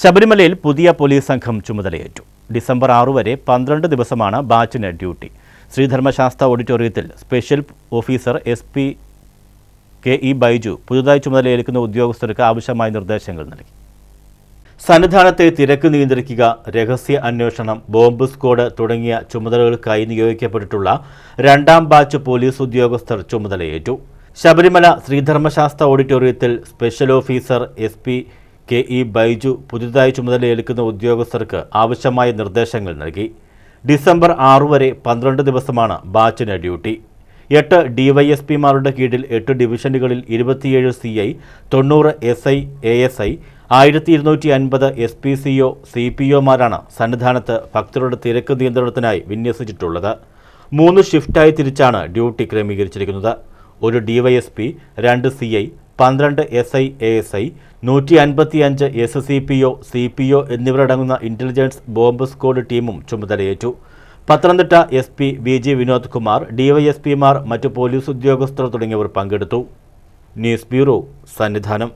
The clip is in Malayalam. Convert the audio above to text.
ശബരിമലയിൽ പുതിയ പോലീസ് സംഘം ചുമതലയേറ്റു. ഡിസംബർ ആറു വരെ പന്ത്രണ്ട് ദിവസമാണ് ബാച്ചിന് ഡ്യൂട്ടി. ശ്രീധർമ്മശാസ്ത്ര ഓഡിറ്റോറിയത്തിൽ special officer S P K E Baiju പുതുതായി ചുമതലയേൽക്കുന്ന ഉദ്യോഗസ്ഥർക്ക് ആവശ്യമായ നിർദ്ദേശങ്ങൾ നൽകി. സന്നിധാനത്തെ തിരക്ക് നിയന്ത്രിക്കുക രഹസ്യ അന്വേഷണം ബോംബ് സ്ക്വാഡ് തുടങ്ങിയ ചുമതലകൾക്കായി നിയോഗിക്കപ്പെട്ടിട്ടുള്ള രണ്ടാം ബാച്ച് പോലീസ് ഉദ്യോഗസ്ഥർ ചുമതലയേറ്റു. ശബരിമല ശ്രീധർമ്മശാസ്ത്ര ഓഡിറ്റോറിയത്തിൽ special officer S K E Baiju പുതുതായി ചുമതലയേൽക്കുന്ന ഉദ്യോഗസ്ഥർക്ക് ആവശ്യമായ നിർദ്ദേശങ്ങൾ നൽകി. ഡിസംബർ ആറു വരെ പന്ത്രണ്ട് ദിവസമാണ് ബാച്ചിന് ഡ്യൂട്ടി. എട്ട് ഡിവൈഎസ്പിമാരുടെ കീഴിൽ എട്ട് ഡിവിഷനുകളിൽ ഇരുപത്തിയേഴ് സി ഐ തൊണ്ണൂറ് S I A S I ആയിരത്തി ഇരുന്നൂറ്റി അൻപത് S P C O C P ഒമാരാണ് സന്നിധാനത്ത് ഭക്തരുടെ തിരക്ക് നിയന്ത്രണത്തിനായി വിന്യസിച്ചിട്ടുള്ളത്. മൂന്ന് ഷിഫ്റ്റായി തിരിച്ചാണ് ഡ്യൂട്ടി ക്രമീകരിച്ചിരിക്കുന്നത്. ഒരു ഡിവൈഎസ്പി രണ്ട് സി ഐ പന്ത്രണ്ട് S I A S I നൂറ്റി അൻപത്തി അഞ്ച് S C P O C P O എന്നിവരടങ്ങുന്ന ഇന്റലിജൻസ് ബോംബ് സ്ക്വാഡ് ടീമും ചുമതലയേറ്റു. Pathanamthitta S P V G Vinod Kumar ഡിവൈഎസ്പിമാർ മറ്റു പോലീസ് ഉദ്യോഗസ്ഥർ തുടങ്ങിയവർ പങ്കെടുത്തു. News bureau Sannidhanam.